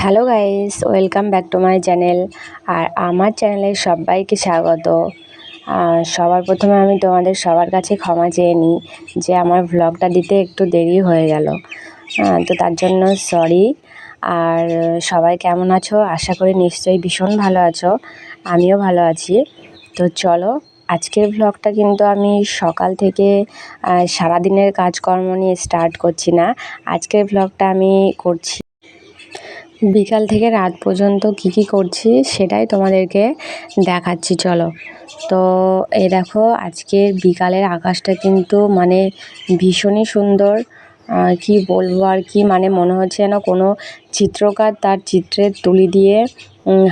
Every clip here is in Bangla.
Hello guys, welcome back to my channel আর আমার চ্যানেলে সবাইকে স্বাগত। সবার প্রথমে আমি তোমাদের সবার কাছে ক্ষমা চেয়ে নিই যে আমার ভ্লগটা দিতে একটু দেরি হয়ে গেল। তো তার জন্য সরি আর সবাই কেমন আছো? আশা করি নিশ্চয়ই ভীষণ ভালো আছো। আমিও ভালো আছি। তো চলো, আজকের ভ্লগটা কিন্তু আমি সকাল থেকে সারাদিনের কাজকর্ম নিয়ে স্টার্ট করছি না। আজকের ভ্লগটা আমি করছি বিকাল থেকে রাত পর্যন্ত কি কি করছি সেটাই তোমাদেরকে দেখাচ্ছি, চলো। তো এই দেখো, আজকের বিকালের আকাশটা কিন্তু মানে ভীষণই সুন্দর। কি বলব আর কি মানে মনে হচ্ছে যেন কোনো চিত্রকার তার চিত্রের তুলি দিয়ে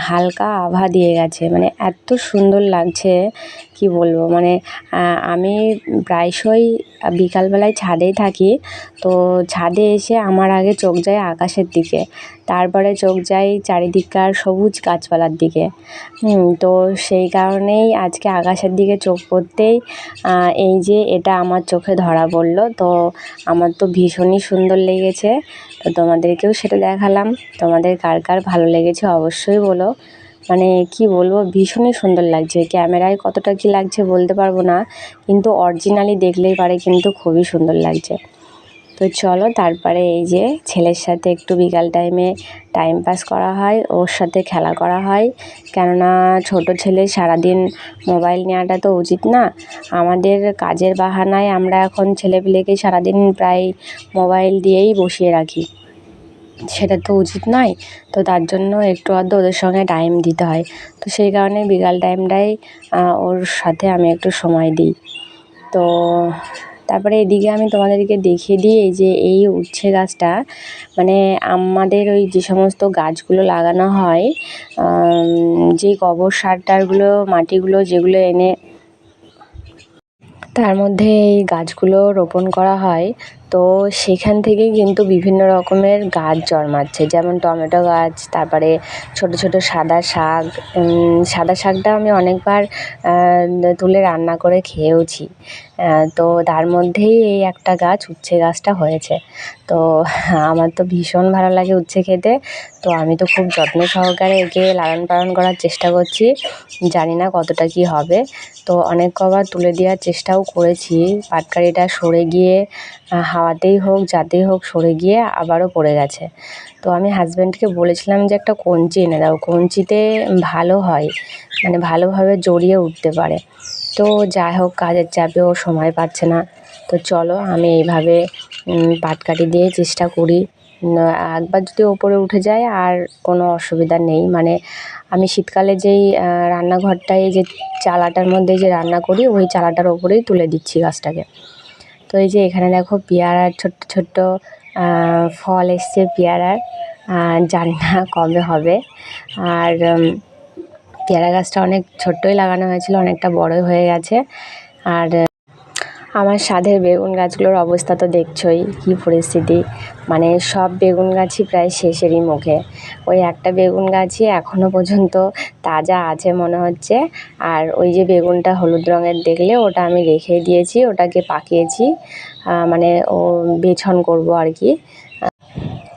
হালকা আভা দিয়ে গেছে। মানে এত সুন্দর লাগছে, কি বলব? মানে আমি প্রায়শই বিকালবেলায় ছাদেই থাকি। তো ছাদে এসে আমার আগে চোখ যায় আকাশের দিকে। তারপরে চোখ যায় চারিদিককার সবুজ গাছপালার দিকে। তো সেই কারণেই আজকে আকাশের দিকে চোখ পড়তেই এই যে এটা আমার চোখে ধরা পড়ল। তো আমার তো ভীষণই সুন্দর লেগেছে। তো তোমাদেরকেও সেটা দেখালাম। তোমাদের কার কার ভালো লেগেছে অবশ্যই বলো। মানে কি বলব, ভীষণই সুন্দর লাগছে। ক্যামেরায় কতটা কি লাগছে বলতে পারব না, কিন্তু অরিজিনালি দেখলেই পারে, কিন্তু খুবই সুন্দর লাগছে। তো চলো তারপরে এই যে ছেলের সাথে একটু বিকাল টাইমে টাইম পাস করা হয়, ওর সাথে খেলা করা হয়। কেননা ছোট ছেলে সারাদিন মোবাইল নেওয়াটা তো উচিত না। আমাদের কাজের বাহানায় আমরা এখন ছেলেপিলেকে সারাদিন প্রায় মোবাইল দিয়েই বসিয়ে রাখি। সেটা তো উচিত নয়। তো তার জন্য একটু আধ ওদের সঙ্গে টাইম দিতে হয়। তো সেই কারণে বিকাল টাইমটাই ওর সাথে আমি একটু সময় দিই। তো তারপরে এদিকে আমি তোমাদেরকে দেখিয়ে দিই যে এই উচ্ছে গাছটা। মানে আমাদের ওই যে সমস্ত গাছগুলো লাগানো হয় যে গোবর সারটারগুলো, মাটিগুলো যেগুলো এনে তার মধ্যে এই গাছগুলো রোপণ করা হয়। তো সেখান থেকেই কিন্তু বিভিন্ন রকমের গাছ জন্মাচ্ছে। যেমন টমেটো গাছ, তারপরে ছোট ছোট সাদা শাক সাদা শাকটা আমি অনেকবার তুলে রান্না করে খেয়েওছি। তো তার মধ্যেই এই একটা গাছ উচ্ছে গাছটা হয়েছে। তো আমার তো ভীষণ ভালো লাগে উচ্ছে খেতে। তো আমি তো খুব যত্ন সহকারে একে লালন পালন করার চেষ্টা করছি। জানি না কতটা কি হবে। তো অনেক কবার তুলে দেওয়ার চেষ্টাও করেছি। পাটকারিটা সরে গিয়ে হাওয়াতেই হোক যাতেই হোক সরে গিয়ে আবারও পড়ে গেছে। তো আমি হাজব্যান্ডকে বলেছিলাম যে একটা কঞ্চি এনে দাও কঞ্চিতে ভালো হয় মানে ভালোভাবে জড়িয়ে উঠতে পারে। তো যাই হোক কাজের চাপে ও সময় পাচ্ছে না। তো চলো আমি এইভাবে উম, পাটকাঠি দিয়ে চেষ্টা করি। একবার যদি ওপরে উঠে যায় আর কোনো অসুবিধা নেই। মানে আমি শীতকালে যেই রান্নাঘরটায় যে চালাটার মধ্যে যে রান্না করি ওই চালাটার ওপরেই তুলে দিচ্ছি গাছটাকে। তো এই যে এখানে দেখো পেয়ারার ছোট্ট ছোট্ট ফল এসছে পেয়ারার। জানি না কবে হবে। আর পেয়ারা গাছটা অনেক ছোট্টই লাগানো হয়েছিল, অনেকটা বড়ই হয়ে গেছে। আর আমার সাধের বেগুন গাছগুলোর অবস্থা তো দেখছোই, কী পরিস্থিতি। মানে সব বেগুন গাছই প্রায় শেষেরই মুখে। ওই একটা বেগুন গাছই এখনও পর্যন্ত তাজা আছে মনে হচ্ছে। আর ওই যে বেগুনটা হলুদ রঙের দেখলে ওটা আমি রেখে দিয়েছি, ওটাকে পাকিয়েছি। মানে ও বেছন করব আর কি।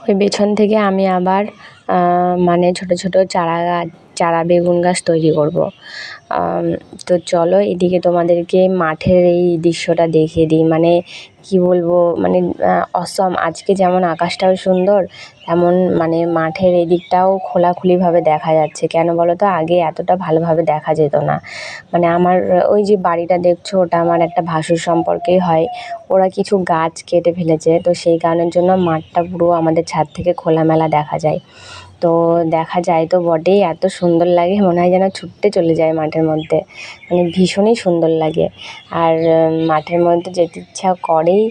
ওই বেছন থেকে আমি আবার মানে ছোট ছোট চারা গাছ চারা, বেগুন গাছ তৈরি করব। তো চলো এদিকে তোমাদেরকে মাঠের এই দৃশ্যটা দেখিয়ে দিই। মানে কি বলব মানে অসম। আজকে যেমন আকাশটাও সুন্দর, তেমন মানে মাঠের এদিকটাও খোলাখুলিভাবে দেখা যাচ্ছে। কেন বলো তো, আগে এতটা ভালোভাবে দেখা যেত না। মানে আমার, ওই যে বাড়িটা দেখছ, ওটা আমার একটা ভাসুর সম্পর্কেই হয়। ওরা কিছু গাছ কেটে ফেলেছে, তো সেই কারণের জন্য মাঠটা পুরো আমাদের ছাদ থেকে খোলামেলা দেখা যায়। তো দেখা যায় তো বটেই, এত সুন্দর লাগে, মনে হয় যেন ছুটতে চলে যায় মাঠের মধ্যে। মানে ভীষণই সুন্দর লাগে। আর মাঠের মধ্যে যেতে ইচ্ছা করেই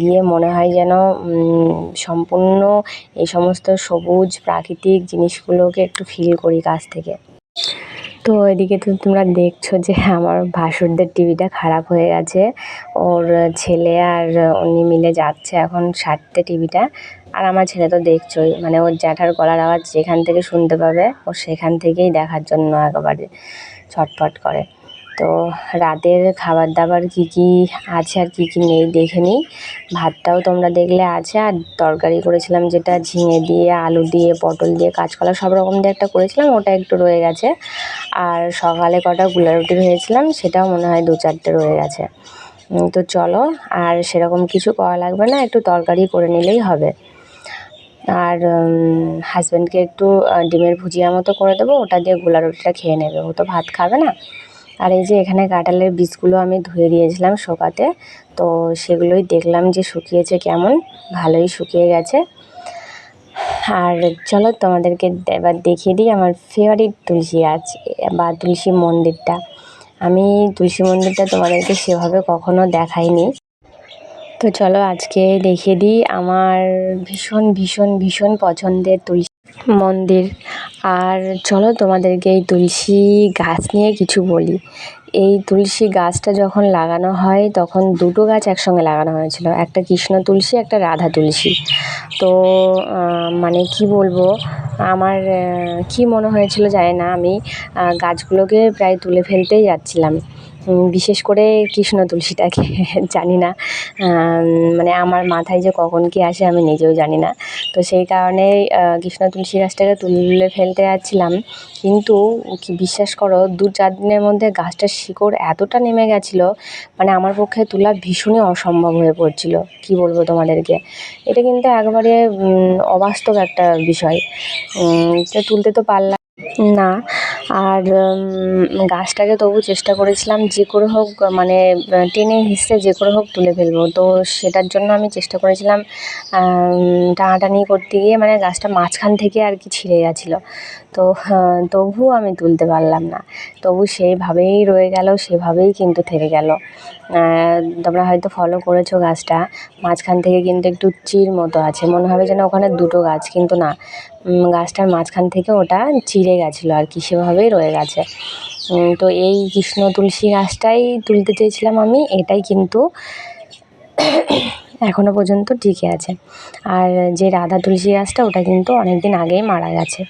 গিয়ে মনে হয় যেন সম্পূর্ণ এই সমস্ত সবুজ প্রাকৃতিক জিনিসগুলোকে একটু ফিল করি কাছ থেকে। তো এদিকে তো তোমরা দেখছ যে আমার ভাসুরদের টিভিটা খারাপ হয়ে গেছে। ওর ছেলে আর উনি মিলে যাচ্ছে এখন সারতে টিভিটা। আর আমার ছেলে তো দেখছোই মানে ওর জ্যাঠার গলার আওয়াজ যেখান থেকে শুনতে পাবে, ও সেখান থেকেই দেখার জন্য একেবারে ছটফট করে। তো রাতের খাবার দাবার কী কী আছে আর কী কী নেই দেখে নিই। ভাতটাও তোমরা দেখলে আছে, আর তরকারি করেছিলাম যেটা ঝিঙে দিয়ে, আলু দিয়ে, পটল দিয়ে, কাঁচকলা সব রকম দিয়ে একটা করেছিলাম, ওটা একটু রয়ে গেছে। আর সকালে কটা গুলা রুটি ভেজেছিলাম, সেটাও মনে হয় দু চারটে রয়ে গেছে। তো চলো, আর সেরকম কিছু করা লাগবে না, একটু তরকারি করে নিলেই হবে। আর হাজব্যান্ডকে একটু ডিমের ভুজিয়া মতো করে দেবো, ওটা দিয়ে গোলা রুটিটা খেয়ে নেবে। ও তো ভাত খাবে না। আর এই যে এখানে কাঁঠালের বীজগুলো আমি ধুয়ে দিয়েছিলাম শোকাতে, তো সেগুলোই দেখলাম যে শুকিয়েছে কেমন, ভালোই শুকিয়ে গেছে। আর চলো তোমাদেরকে এবার দেখিয়ে দিই আমার ফেভারিট তুলসী গাছ বা তুলসী মন্দিরটা। আমি তুলসী মন্দিরটা তোমাদেরকে সেভাবে কখনো দেখাইনি। তো চলো আজকে দেখিয়ে দিই আমার ভীষণ ভীষণ ভীষণ পছন্দের তুলসী মন্দির। আর চলো তোমাদেরকে এই তুলসী গাছ নিয়ে কিছু বলি। এই তুলসী গাছটা যখন লাগানো হয়, তখন দুটো গাছ একসঙ্গে লাগানো হয়েছিল। একটা কৃষ্ণ তুলসী, একটা রাধা তুলসী। তো মানে কি বলব, আমার কি মনে হয়েছিল জানি না, আমি গাছগুলোকে প্রায় তুলে ফেলতেই যাচ্ছিলাম। বিশেষ করে কৃষ্ণ তুলসীটাকে জানি না। মানে আমার মাথায় যে কখন কি আসে আমি নিজেও জানি না। তো সেই কারণে কৃষ্ণ তুলসী গাছটাকে তুলে ফেলতে যাচ্ছিলাম। কিন্তু কি বিশ্বাস করো, দু চার দিনের মধ্যে গাছটার শিকড় এতটা নেমে গেছিল মানে আমার পক্ষে তোলা ভীষণই অসম্ভব হয়ে পড়ছিল। কি বলব তোমাদেরকে? এটা কিন্তু একবারে অবাস্তব একটা বিষয়। তো তুলতে তো পারলাম না। আর গাছটাকে তবু চেষ্টা করেছিলাম যে করে হোক মানে টেনে হিসড়ে যে করে হোক তুলে ফেলব। তো সেটার জন্য আমি চেষ্টা করেছিলাম টানাটানি করতে গিয়ে মানে গাছটা মাঝখান থেকে আর কি ছিঁড়ে গেছিল। তো আহ, তবুও আমি তুলতে পারলাম না। তবু সেইভাবেই রয়ে গেল সেভাবেই কিন্তু থেকে গেল। তোমরা হয়তো ফলো করেছ গাছটা মাঝখান থেকে কিন্তু একটু চির মতো আছে। মনে হবে যেন ওখানে দুটো গাছ কিন্তু না। গাছটার মাঝখান থেকে ওটা চিড়ে গেছিল আর কি সেভাবেই রয়ে গেছে। তো এই কৃষ্ণ তুলসী গাছটাই তুলতে চেয়েছিলাম আমি এটাই কিন্তু এখনও পর্যন্ত টিকে আছে। আর যে রাধা তুলসী গাছটা ওটা কিন্তু অনেক দিন আগেই মারা গেছে।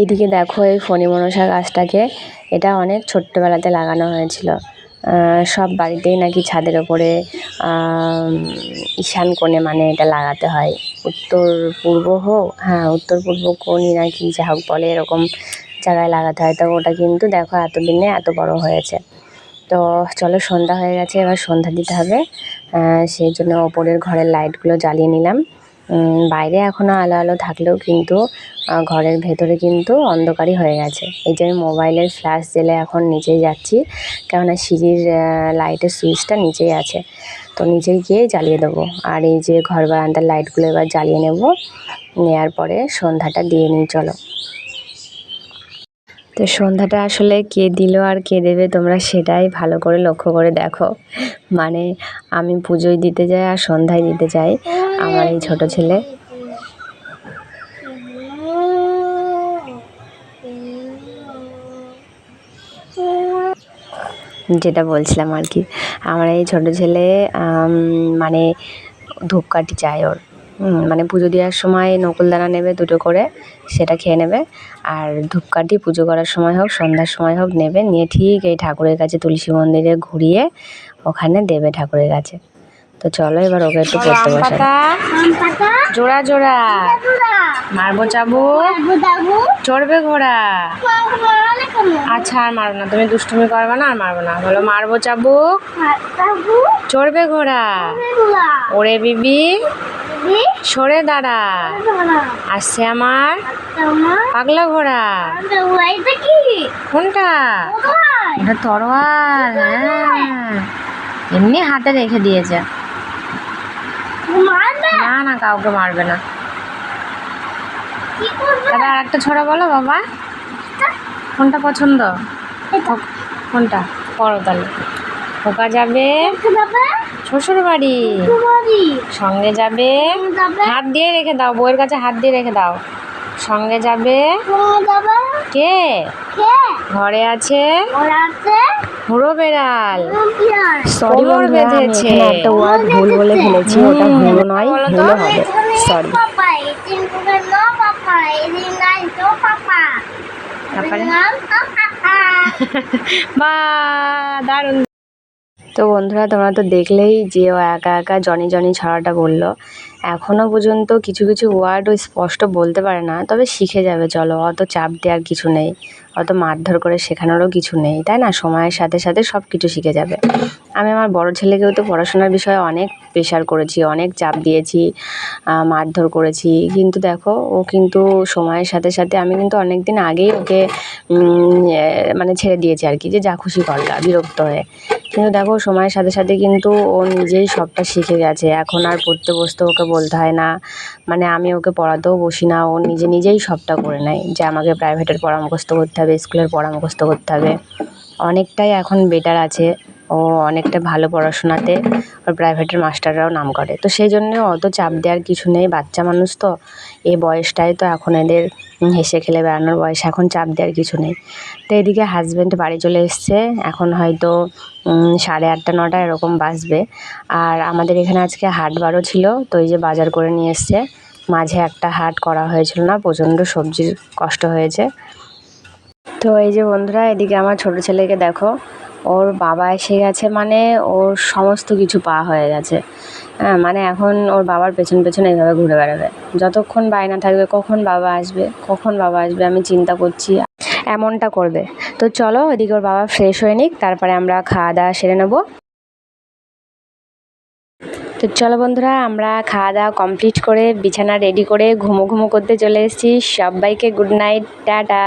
এদিকে দেখো এই ফণি মনসা গাছটাকে। এটা অনেক ছোট্টবেলাতে লাগানো হয়েছিল। সব বাড়িতেই নাকি ছাদের ওপরে ঈশান কোণে মানে এটা লাগাতে হয়। উত্তর পূর্ব হোক হ্যাঁ উত্তর পূর্ব কোণই নাকি যা হোক বলে এরকম জায়গায় লাগাতে হয়। তো ওটা কিন্তু দেখো এতদিনে এত বড় হয়েছে। তো চলো সন্ধ্যা হয়ে গেছে, এবার সন্ধ্যা দিতে হবে। সেই জন্য ওপরের ঘরের লাইটগুলো জ্বালিয়ে নিলাম। বাইরে এখনও আলো আলো থাকলেও কিন্তু ঘরের ভেতরে কিন্তু অন্ধকারই হয়ে গেছে। এই যে আমি মোবাইলের ফ্ল্যাশ জেলে এখন নিচেই যাচ্ছি, কেননা সিঁড়ির লাইটের সুইচটা নিচেই আছে। তো নিচেই গিয়ে জ্বালিয়ে দেবো। আর এই যে ঘর বারান্দার লাইটগুলো এবার জ্বালিয়ে নেব নেওয়ার পরে সন্ধ্যাটা দিয়ে নিই, চলো। তো সন্ধ্যাটা আসলে কে দিল আর কে দেবে তোমরা সেটাই ভালো করে লক্ষ্য করে দেখো। মানে আমি পুজোয় দিতে যাই আর সন্ধ্যায় দিতে যাই আমার এই ছোট ছেলে। যেটা বলছিলাম আর কি, আমার এই ছোট ছেলে মানে ধূপকাঠি চায় ওর। মানে পুজো দেওয়ার সময় নকুলদানা নেবে দুটো করে, সেটা খেয়ে নেবে। আর ধূপকাঠি পুজো করার সময় হোক, সন্ধ্যার সময় হোক, নেবে। নিয়ে ঠিক এই ঠাকুরের কাছে, তুলসী মন্দিরে ঘুরিয়ে ওখানে দেবে ঠাকুরের কাছে। তো চলো এবার ওকে একটু পড়তে বসাই। জোড়া জোড়া। মারবো চাবো? চড়বে ঘোড়া? আচ্ছা আর মারবো না। তুমি দুষ্টুমি করবে না আর মারবো না। বলো মারবো চাবুক চড়বে ঘোড়া? ওরে বিবি সরে দাঁড়া। আসছে আমার পাগলা ঘোড়া। কোনটা? ওটা তরোয়াল হ্যাঁ। এমনি হাতে রেখে দিয়েছে। না না কাউকে মারবে না। তবে আর একটা ছড়া বলো বাবা। কোনটা? পছন্দ? কোনটা? পড়ো তাহলে। খোকা যাবে শ্বশুর বাড়ি সঙ্গে যাবে হাত দিয়ে রেখে দাও বইয়ের কাছে হাত দিয়ে রেখে দাও। সঙ্গে যাবে কে? ঘরে আছে। হুড়ো বেড়াল। সরি বেঁধেছে। একটা ওয়ার্ড ভুল বলে ফেলেছি ওটা নয় তো। হবে। সরি তারপরে বা দারুণ। তো বন্ধুরা, তোমরা তো দেখলেই যে ও একা একা জনি জনি ছড়াটা বলল। এখনও পর্যন্ত কিছু কিছু ওয়ার্ড ও স্পষ্ট বলতে পারে না, তবে শিখে যাবে, চলো। অত চাপ দেওয়ার কিছু নেই। অত মারধর করে শেখানোরও কিছু নেই, তাই না? সময়ের সাথে সাথে সব কিছু শিখে যাবে। আমি আমার বড় ছেলেকেও তো পড়াশোনার বিষয়ে অনেক প্রেশার করেছি, অনেক চাপ দিয়েছি মারধর করেছি। কিন্তু দেখো, ও কিন্তু সময়ের সাথে সাথে আমি কিন্তু অনেক দিন আগেই ওকে মানে ছেড়ে দিয়েছি আর কি, যে যা খুশি করগা বিরক্ত হয়ে। কিন্তু দেখো, সময়ের সাথে সাথে কিন্তু ও নিজেই সবটা শিখে গেছে। এখন আর পড়তে বসতে ওকে বলতে হয় না। মানে আমি ওকে পড়াতেও বসি না, ও নিজে নিজেই সবটা করে নেয়, যে আমাকে প্রাইভেটের পড়া মুখস্থ করতে হবে স্কুলের পড়া মুখস্থ করতে হবে। অনেকটাই এখন বেটার আছে। ও অনেকটা ভালো পড়াশোনাতে ওর প্রাইভেটের মাস্টাররাও নাম করে। তো সেই জন্য অত চাপ দেওয়ার কিছু নেই, বাচ্চা মানুষ তো। এই বয়সটাই তো এখন এদের হেসে খেলে বেড়ানোর বয়স, এখন চাপ দেওয়ার কিছু নেই। তো এদিকে হাজব্যান্ড বাড়ি চলে এসছে, এখন হয়তো সাড়ে আটটা, নটা এরকম বাজবে। আর আমাদের এখানে আজকে হাট বারও ছিল, তো এই যে বাজার করে নিয়ে এসছে। মাঝে একটা হাট করা হয়েছিল না, প্রচণ্ড সবজির কষ্ট হয়েছে। তো এই যে বন্ধুরা, এদিকে আমার ছোট ছেলেকে দেখো ওর বাবা এসে গেছে মানে ওর সমস্ত কিছু পাওয়া হয়ে গেছে। হ্যাঁ মানে এখন ওর বাবার পেছন পেছন এইভাবে ঘুরে বেড়াবে। যতক্ষণ বায়না থাকবে, কখন বাবা আসবে, কখন বাবা আসবে, আমি চিন্তা করছি। এমনটা করবে। তো চলো, এদিকে ওর বাবা ফ্রেশ হয়ে নিক, তারপরে আমরা খাওয়া দাওয়া সেরে নেব। তো চলো বন্ধুরা, আমরা খাওয়া দাওয়া কমপ্লিট করে বিছানা রেডি করে ঘুমো ঘুমো করতে চলে এসেছি। সবাইকে গুড নাইট টাটা।